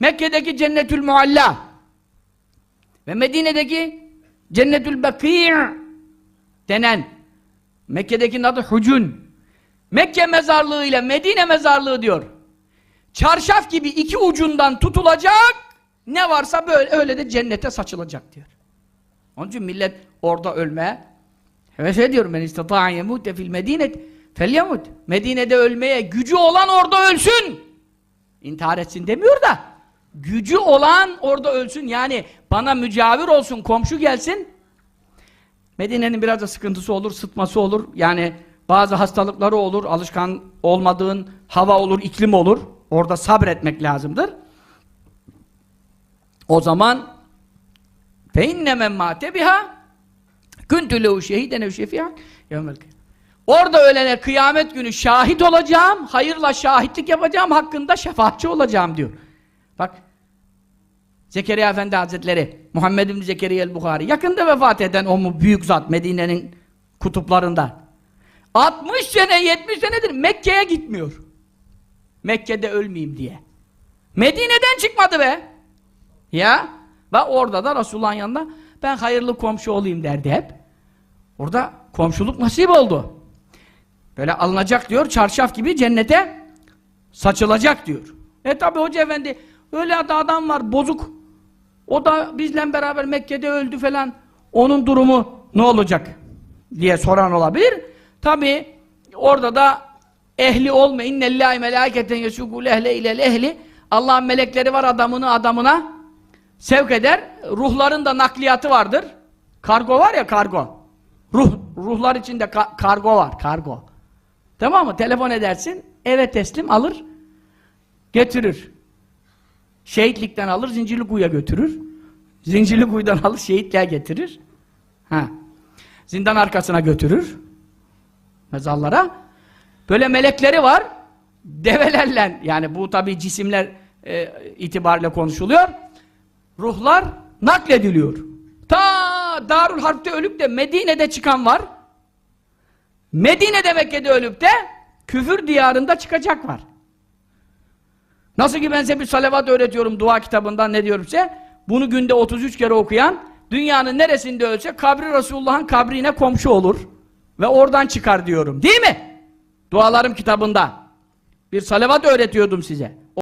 Mekke'deki Cennetül Mualla ve Medine'deki Cennetül Bakî denen Mekke'deki adı Hucun. Mekke mezarlığı ile Medine mezarlığı diyor. Çarşaf gibi iki ucundan tutulacak ne varsa böyle öyle de cennete saçılacak diyor. Onun için millet orada ölmeye heves ediyor. Men istata'a yemute fil medinet felyemut. Medine'de ölmeye gücü olan orada ölsün. İntihar etsin demiyor da gücü olan orada ölsün. Yani bana mücavir olsun, komşu gelsin. Medine'nin biraz da sıkıntısı olur, sıtması olur. Yani bazı hastalıkları olur, alışkan olmadığın hava olur, iklim olur. Orada sabretmek lazımdır. O zaman feinne men mate biha kuntu lehu şehiden ev şefiyan yevmel Orada ölene kıyamet günü şahit olacağım, hayırla şahitlik yapacağım, hakkında şefaatçi olacağım diyor. Bak, Zekeriya Efendi Hazretleri, Muhammed bin Zekeriya el-Bukhari, yakında vefat eden o mu büyük zat Medine'nin kutuplarında. 60 sene, 70 senedir Mekke'ye gitmiyor. Mekke'de ölmeyeyim diye. Medine'den çıkmadı be. Ya, ve orada da Resulullah'ın yanında ben hayırlı komşu olayım derdi hep. Orada komşuluk nasip oldu. Böyle alınacak diyor, çarşaf gibi cennete saçılacak diyor. E tabi Hoca Efendi, öyle adam var, bozuk. O da bizle beraber Mekke'de öldü falan. Onun durumu ne olacak? diye soran olabilir. Tabi orada da ehli olma. İnnellâhi melâketen yesûgûl ehle ilel ehli. Allah'ın melekleri var adamını adamına sevk eder. Ruhların da nakliyatı vardır. Kargo var ya kargo. Ruh, ruhlar içinde ka- kargo var. Kargo. Tamam mı? Telefon edersin. Eve teslim alır. Getirir. Şehitlikten alır. Zincirlikuyu'ya götürür. Zincirlikuyu'dan alır. Şehitliğe getirir. Ha. Zindan arkasına götürür. Mezarlara. Böyle melekleri var. Develerle yani bu tabi cisimler e, itibariyle konuşuluyor. Ruhlar naklediliyor. Ta Darül Harp'te ölüp de Medine'de çıkan var. Medine'de Mekke'de ölüp de küfür diyarında çıkacak var. Nasıl ki ben size bir salavat öğretiyorum dua kitabından ne diyorum size? Bunu günde 33 kere okuyan dünyanın neresinde ölse kabri Resulullah'ın kabrine komşu olur. Ve oradan çıkar diyorum. Değil mi? Dualarım kitabında. Bir salavat öğretiyordum size.